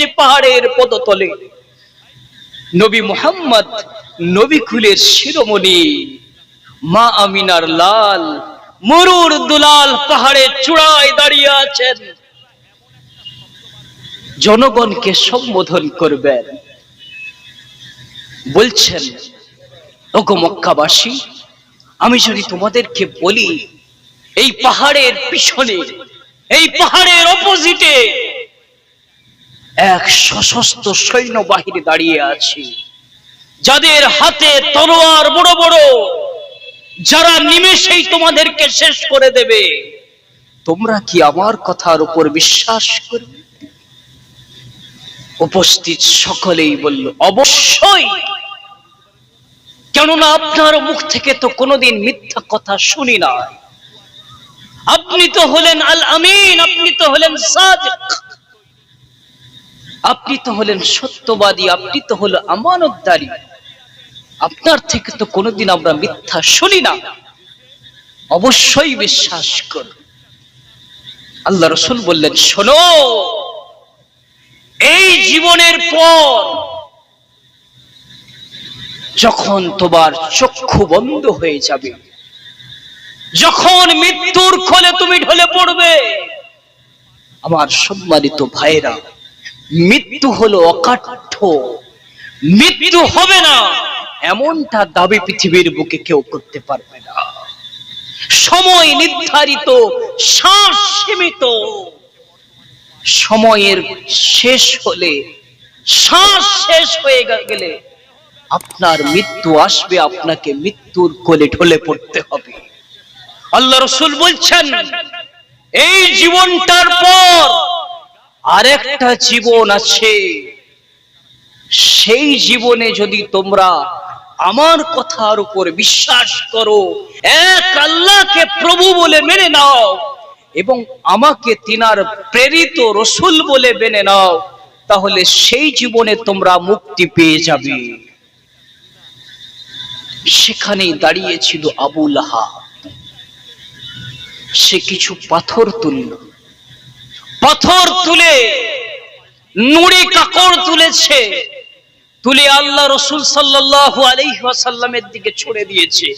যে পাহাড়ের পদতলে। নবী মোহাম্মদ নবী কুলের শিরোমণি, মা আমিনার লাল, মরুর দুলাল পাহাড়ের চূড়ায় দাঁড়িয়ে আছেন। জনগণকে সম্বোধন করবেন। বলছেন, ওগো মক্কাবাসী, আমি যদি তোমাদেরকে বলি, এই পাহাড়ের পিছনে, এই পাহাড়ের অপোজিটে এক সশস্ত্র সৈন্যবাহিনী দাঁড়িয়ে আছে। যাদের হাতে তলোয়ার বড় বড়, যারা নিমেষেই তোমাদেরকে শেষ করে দেবে। তোমরা কি আমার কথার উপর বিশ্বাস করবে? উপস্থিত সকলেই বলল, অবশ্যই। কেননা আপনার মুখ থেকে তো কোনোদিন মিথ্যা কথা শুনি না আপনি তো হলেন আল আমিন আপনি তো হলেন সাদিক। আপনি তো হলেন সত্যবাদী, আপনি তো হলো আমানতদারি। আপনার থেকে তো কোনোদিন আমরা মিথ্যা শুনি না। অবশ্যই বিশ্বাস করুন। আল্লাহ রসুল বললেন, শোনো, এই জীবনের পর যখন তোমার চক্ষু বন্ধ হয়ে যাবে, যখন মৃত্যুর খোলে তুমি ঢলে পড়বে, আমার সম্মানিত ভাইরা মৃত্যু হলো অকাঠ্য। মৃত্যু হবে না। এমনটা দাবি পৃথিবীর বুকে কেউ করতে পারবে না। সময় নির্ধারিত শ্বাস সীমিত। সময়ের শেষ হলে শ্বাস শেষ হয়ে গেলে আপনার মৃত্যু আসবে, আপনাকে মৃত্যুর কোলে ঢলে পড়তে হবে। আল্লাহ রসুল বলছেন, এই জীবনটার পর আরেকটা জীবন আছে। সেই জীবনে যদি তোমরা আমার কথার উপর বিশ্বাস করো, এক আল্লাহকে প্রভু বলে মেনে নাও এবং আমাকে তিনার প্রেরিত রসুল বলে মেনে নাও, তাহলে সেই জীবনে তোমরা মুক্তি পেয়ে যাবে। সেখানেই দাঁড়িয়েছিল আবুল লাহা সে কিছু পাথর তুলল। পাথর তুলে, নুড়ি কাকড় তুলেছে, তুলে আল্লাহ রসুল ওয়াসাল্লামের দিকে ছুড়ে দিয়েছে।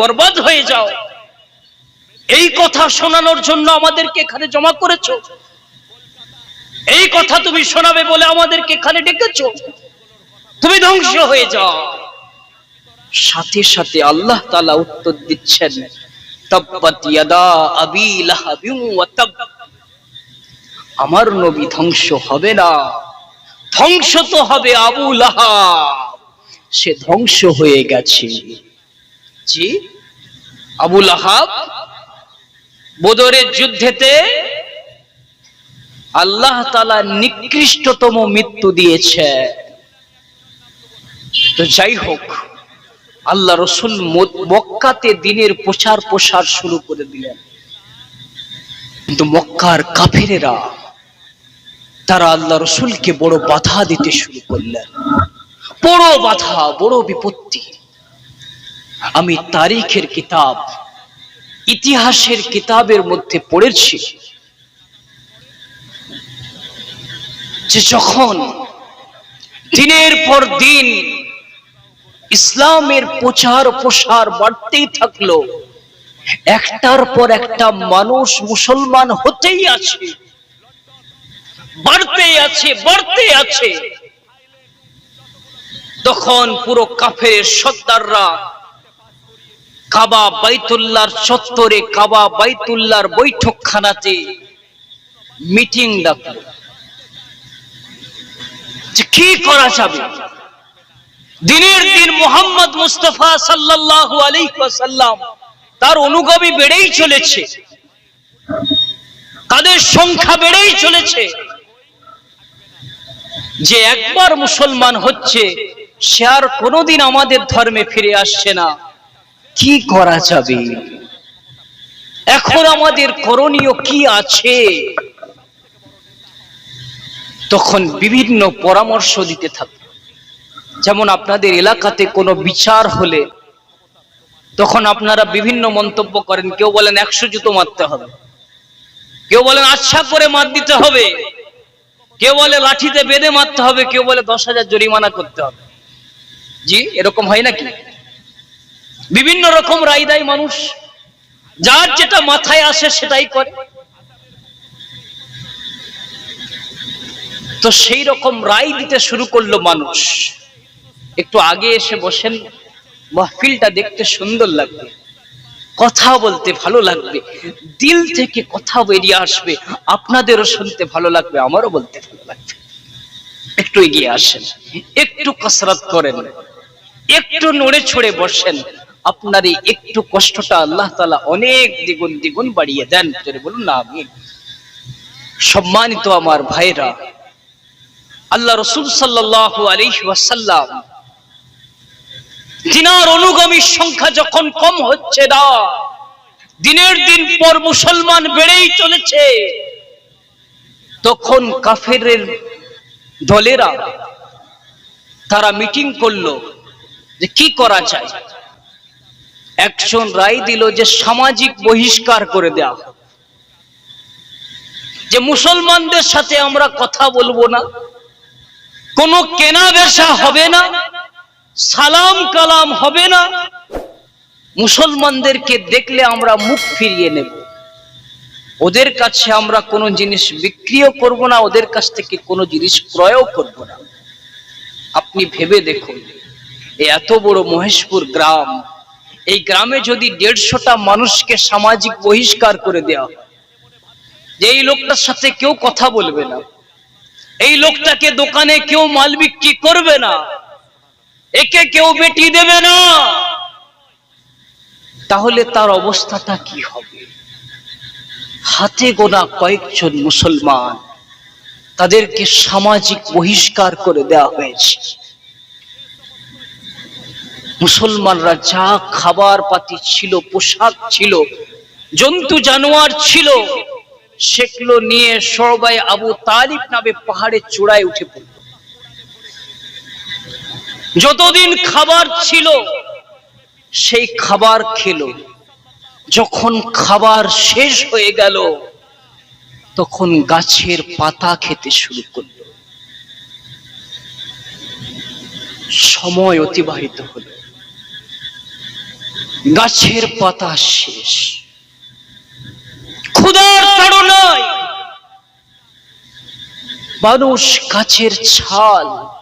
বরবাদ হয়ে যাও। এই কথা শোনানোর জন্য আমাদেরকে এখানে জমা করেছ। এই কথা তুমি শোনাবে বলে আমাদেরকে এখানে ডেকেছো। তুমি ধ্বংস হয়ে যাও। সাথে সাথে আল্লাহ তাআলা উত্তর দিচ্ছেন আমার নবী ধ্বংস হবে না, ধ্বংস তো হবে আবু লাহাব। সে ধ্বংস হয়ে গেছে। জি, আবু লাহাব বদরের যুদ্ধেতে আল্লাহ তালা নিকৃষ্টতম মৃত্যু দিয়েছে। তো যাই হোক আল্লাহ রসুল মক্কাতে দিনের প্রচার প্রসার শুরু করে দিলেন। কিন্তু মক্কার কাফেরেরা, তারা আল্লাহ রসুলকে বড় বাধা দিতে শুরু করলেন। বড় বাধা, বড় বিপত্তি। আমি তারিখের কিতাব, ইতিহাসের কিতাবের মধ্যে পড়েছি। যে যখন দিনের পর দিন ইসলামের প্রচার প্রসার বাড়তেই থাকল। একটার পর একটা মানুষ মুসলমান হতেই আছে। বাড়তেই আছে বাড়তে আছে। তখন পুরো কাফের সর্দাররা কাবা বাইতুল্লাহর চত্বরে, কাবা বাইতুল্লাহর বৈঠকখানাতে মিটিং ডাকলো কি করা যাবে? দিনের দিন মোহাম্মদ মুস্তফা সাল্লাল্লাহু আলাইহি তার অনুগামী বেড়েই চলেছে। তাদের সংখ্যা বেড়েই চলেছে। যে একবার মুসলমান হচ্ছে, সে আর কোনোদিন আমাদের ধর্মে ফিরে আসছে না। কি করা যাবে? এখন আমাদের করণীয় কি আছে? তখন বিভিন্ন পরামর্শ দিতে থাকবে যেমন আপনাদের এলাকাতে কোনো বিচার হলে তখন আপনারা বিভিন্ন মন্তব্য করেন। কেউ বলেন একশো জুতো মারতে হবে। কেউ বলেন আচ্ছা করে মার দিতে হবে। কেউ বলে লাঠিতে বেঁধে মারতে হবে। কেউ বলে দশ হাজার জরিমানা করতে হবে। জি, এরকম হয় নাকি? বিভিন্ন রকম রায় দেয় মানুষ যার যেটা মাথায় আসে সেটাই করে। তো সেই রকম রায় দিতে শুরু করল মানুষ। একটু আগে এসে বসেন। মাহফিলটা দেখতে সুন্দর লাগবে। কথা বলতে ভালো লাগবে। দিল থেকে কথা বেরিয়ে আসবে। আপনাদেরও শুনতে ভালো লাগবে, আমারও বলতে ভালো লাগবে। একটু এগিয়ে আসেন। একটু কসরত করেন। একটু নড়ে ছড়ে বসেন। আপনার এই একটু কষ্টটা আল্লাহ তালা অনেক দ্বিগুণ দ্বিগুণ বাড়িয়ে দেন। বলুন না আমি সম্মানিত আমার ভাইরা আল্লাহ রসুল সাল্লাহ আলাইহি ওয়াসাল্লাম তিনার অনুগামীর সংখ্যা যখন কম হচ্ছে না, দিনের দিন পর মুসলমান বেড়েই চলেছে, তখন কাফেরের দলেরা তারা মিটিং করল যে কি করা যায়। একজন রায় দিল যে সামাজিক বহিষ্কার করে দেয়া যে মুসলমানদের সাথে আমরা কথা বলব না, কোনো কেনা বেচা হবে না সালাম কালাম হবে না। মুসলমানদেরকে দেখলে আমরা মুখ ফিরিয়ে নেব। ওদের কাছে আমরা কোনো জিনিস বিক্রিও করব না, ওদের কাছ থেকে কোনো জিনিস ক্রয়ও করব না। আপনি ভেবে দেখুন এত বড় মহেশপুর গ্রাম, এই গ্রামে যদি দেড়শোটা মানুষকে সামাজিক বহিষ্কার করে দেওয়া যে এই লোকটার সাথে কেউ কথা বলবে না, এই লোকটাকে দোকানে কেউ মাল বিক্রি করবে না। একে কেউ বেটি দেবে না। তাহলে তার অবস্থাটা কি হবে? হাতে গোনা কয়েকজন মুসলমান, তাদেরকে সামাজিক বহিষ্কার করে দেওয়া হয়েছে। মুসলমানরা যা খাবার পাতি ছিল, পোশাক ছিল, জন্তু, জানোয়ার ছিল, সেগুলো নিয়ে সবাই আবু তালিব নামে পাহাড়ে চূড়ায় উঠে পড়ল। যতদিন খাবার ছিল, সেই খাবার খেলো। যখন খাবার শেষ হয়ে গেল, তখন গাছের পাতা খেতে শুরু করল। সময় অতিবাহিত হলো। গাছের পাতা শেষ। ক্ষুধার তাড়নায় মানুষ গাছের ছাল